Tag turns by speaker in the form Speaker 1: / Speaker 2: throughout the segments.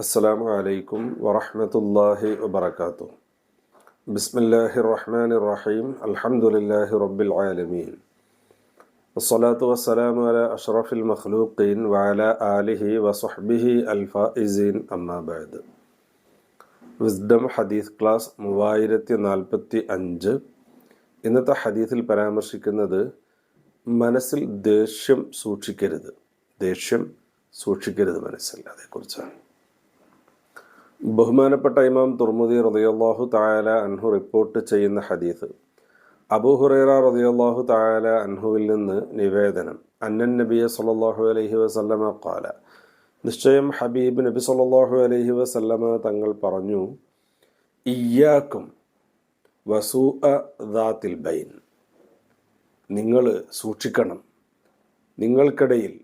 Speaker 1: السلام عليكم ورحمة الله وبركاته بسم الله الرحمن الرحيم الحمد لله رب العالمين والصلاة والسلام على أشرف المخلوقين وعلى آله وصحبه الفائزين أما بعد wisdom ഹദീസ് class മൂവായിരത്തി നാൽപ്പത്തി അഞ്ച് ഇന്നത്തെ ഹദീസിൽ പരാമർശിക്കുന്നത് മനസ്സിൽ ദേഷ്യം സൂക്ഷിക്കരുത് ദേഷ്യം സൂക്ഷിക്കരുത് മനസ്സിൽ അതേക്കുറിച്ചാണ്. ബഹുമാനപ്പെട്ട ഇമാം തുർമുദി റളിയല്ലാഹു തായാല അൻഹു റിപ്പോർട്ട് ചെയ്യുന്ന ഹദീസ് അബൂ ഹുറൈറ റളിയല്ലാഹു തായാല അൻഹുവിൽ നിന്ന് നിവേദനം. അന്നൻ നബിയ സല്ലാഹു അലൈഹി വസല്ലമ കാല നിശ്ചയം ഹബീബ് നബി സല്ലാഹു അലൈഹി വസല്ലമ തങ്ങൾ പറഞ്ഞു ഇയ്യാക്കും വസൂ ദാത്തിൽ ബൈൻ. നിങ്ങൾ സൂക്ഷിക്കണം. നിങ്ങൾക്കിടയിൽ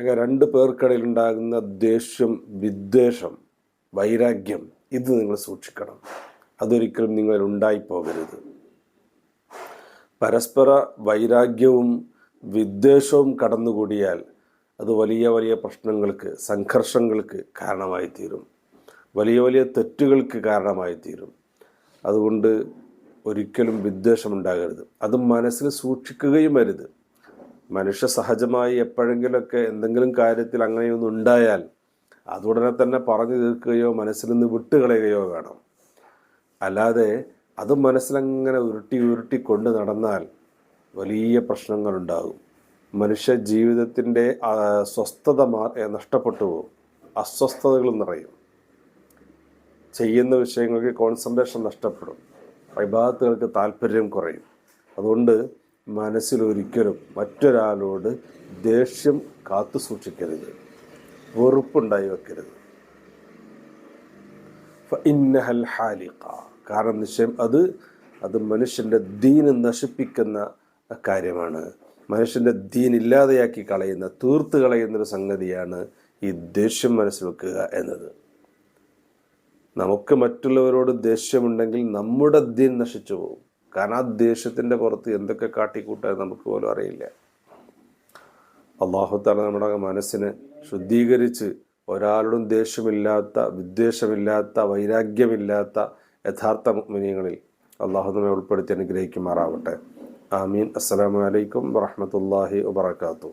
Speaker 1: അല്ലെങ്കിൽ രണ്ട് പേർക്കിടയിൽ ഉണ്ടാകുന്ന ദേഷ്യം വിദ്വേഷം വൈരാഗ്യം ഇത് നിങ്ങൾ സൂക്ഷിക്കണം. അതൊരിക്കലും നിങ്ങൾ ഉണ്ടായിപ്പോകരുത്. പരസ്പര വൈരാഗ്യവും വിദ്വേഷവും കടന്നുകൂടിയാൽ അത് വലിയ വലിയ പ്രശ്നങ്ങൾക്ക് സംഘർഷങ്ങൾക്ക് കാരണമായി തീരും വലിയ വലിയ തെറ്റുകൾക്ക് കാരണമായി തീരും അതുകൊണ്ട് ഒരിക്കലും വിദ്വേഷം ഉണ്ടാകരുത് അത് മനസ്സിൽ സൂക്ഷിക്കുകയും അരുത്. മനുഷ്യ സഹജമായി എപ്പോഴെങ്കിലുമൊക്കെ എന്തെങ്കിലും കാര്യത്തിൽ അങ്ങനെയൊന്നും ഉണ്ടായാൽ അതുടനെ തന്നെ പറഞ്ഞു തീർക്കുകയോ മനസ്സിൽ നിന്ന് വിട്ടുകളയുകയോ വേണം. അല്ലാതെ അത് മനസ്സിലങ്ങനെ ഉരുട്ടി ഉരുട്ടി കൊണ്ട് നടന്നാൽ വലിയ പ്രശ്നങ്ങളുണ്ടാകും. മനുഷ്യ ജീവിതത്തിന്റെ സ്വസ്ഥത മാ നഷ്ടപ്പെട്ടു പോകും. അസ്വസ്ഥതകൾ നിറയും. ചെയ്യുന്ന വിഷയങ്ങൾക്ക് കോൺസെൻട്രേഷൻ നഷ്ടപ്പെടും. വിഭാഗത്തുകൾക്ക് താല്പര്യം കുറയും. അതുകൊണ്ട് മനസ്സിലൊരിക്കലും മറ്റൊരാളോട് ദേഷ്യം കാത്തു സൂക്ഷിക്കരുത്. വെറുപ്പുണ്ടായി വെക്കരുത്. കാരണം നിശ്ചയം അത് അത് മനുഷ്യന്റെ ദീന് നശിപ്പിക്കുന്ന കാര്യമാണ്. മനുഷ്യന്റെ ദീൻ ഇല്ലാതെയാക്കി കളയുന്ന തീർത്ത് കളയുന്നൊരു സംഗതിയാണ് ഈ ദേഷ്യം മനസ്സിൽ വെക്കുക എന്നത്. നമുക്ക് മറ്റുള്ളവരോട് ദേഷ്യമുണ്ടെങ്കിൽ നമ്മുടെ ദീൻ നശിച്ചു പോകും. കാരണം ആ ദേഷ്യത്തിന്റെ പുറത്ത് എന്തൊക്കെ കാട്ടിക്കൂട്ടാൻ നമുക്ക് പോലും അറിയില്ല. അള്ളാഹുത്താല നമ്മുടെ മനസ്സിനെ ശുദ്ധീകരിച്ച് ഒരാളോടും ദേഷ്യമില്ലാത്ത വിദ്വേഷമില്ലാത്ത വൈരാഗ്യമില്ലാത്ത യഥാർത്ഥ മുനിയങ്ങളിൽ അള്ളാഹു നമ്മെ ഉൾപ്പെടുത്തി അനുഗ്രഹിക്കുമാറാവട്ടെ. ആമീൻ. അസ്സലാമലൈക്കും വറഹമത്തല്ലാഹി വാത്തു